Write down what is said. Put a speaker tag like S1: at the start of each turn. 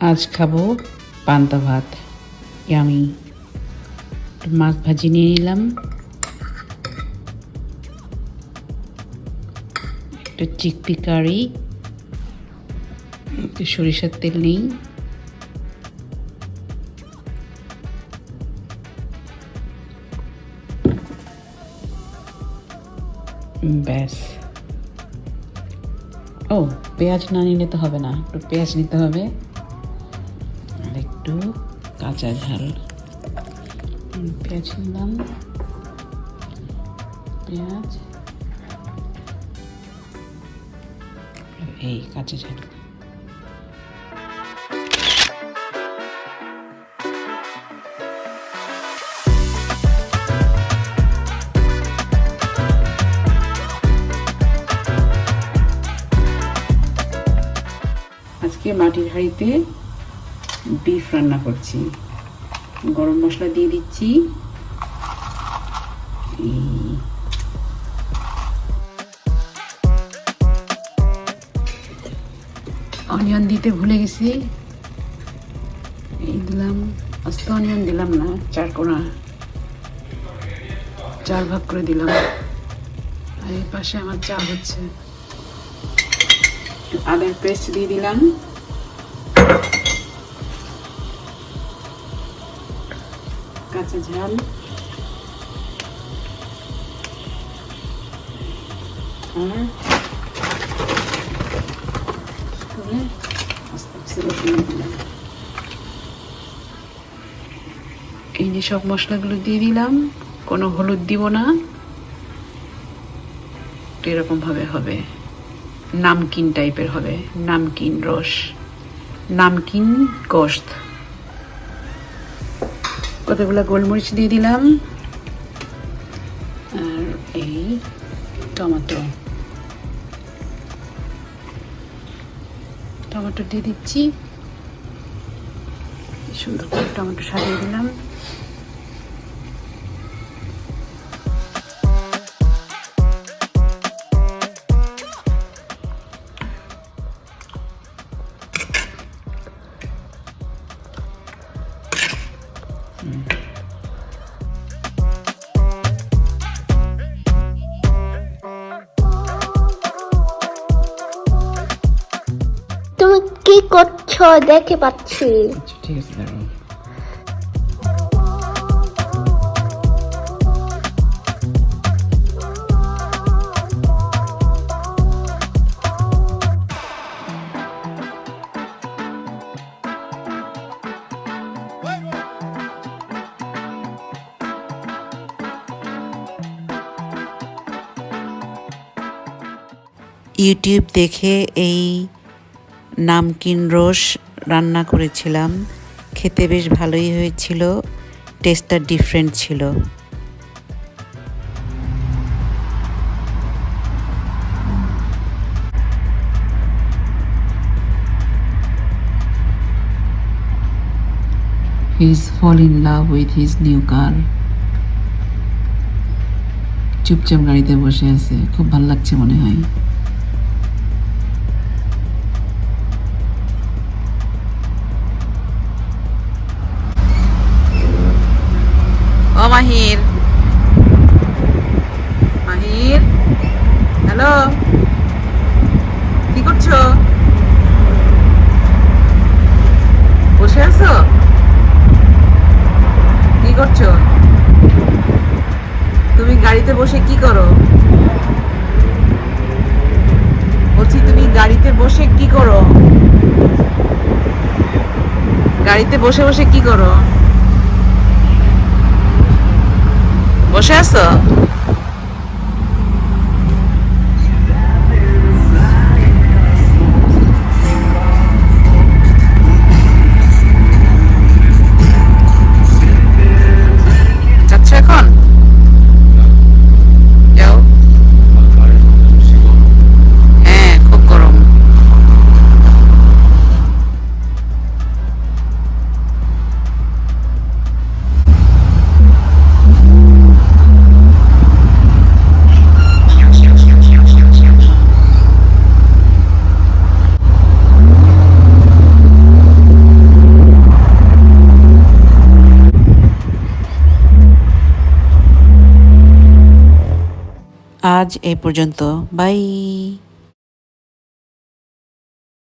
S1: আজ খাব পান্তা ভাত। ইয়ামি মাছ ভাজি নিয়ে নিলাম। একটু চিকপি কারি। একটু সরিষার তেল নেই। ব্যাস। ও, পেঁয়াজ না নিলে তো হবে না। একটু পেঁয়াজ নিতে হবে। একটু কাঁচা ঝাল পেঁয়াজ নিলাম পেঁয়াজ। এই কাঁচা ঝাল। আজকে মাটির হাঁড়িতে বিফ রান্না করছি। গরম মশলা দিয়ে দিচ্ছি। অনিয়ন দিতে ভুলে গেছি। এই দিলাম, আস্ত অনিয়ন দিলাম না, চার কোনা। চার ভাগ করে দিলাম। আর এই পাশে আমার চা হচ্ছে। আদার পেস্ট দিয়ে দিলাম। কাঁচা ঝাল। এই যে সব মশলাগুলো দিয়ে দিলাম, কোনো হলুদ দিব না। এরকম ভাবে হবে। নামকিন টাইপের হবে। নামকিন রস, নামকিন গোস্ত কতগুলো গোলমরিচ দিয়ে দিলাম। আর এই টমেটো। টমেটো দিয়ে দিচ্ছি। সুন্দর করে টমেটো সাজিয়ে দিলাম।
S2: কি করছ দেখে পাচ্ছি।
S3: ইউটিউব দেখে এই নামকিন রোস রান্না করেছিলাম। খেতে বেশ ভালোই হয়েছিল, টেস্টটা ডিফারেন্ট ছিল।
S1: He's fall in love with his new car. চুপচাপ গাড়িতে বসে আছে, খুব ভালো লাগছে মনে হয়। মাহির। মাহির? হ্যালো? কি করছ? বসে আছো? কি করছ? তুমি গাড়িতে বসে কি করো? বলছি, তুমি গাড়িতে বসে কি করো? গাড়িতে বসে বসে কি করো? বসে আছো যাচ্ছ
S3: আজ এই পর্যন্ত। বাই।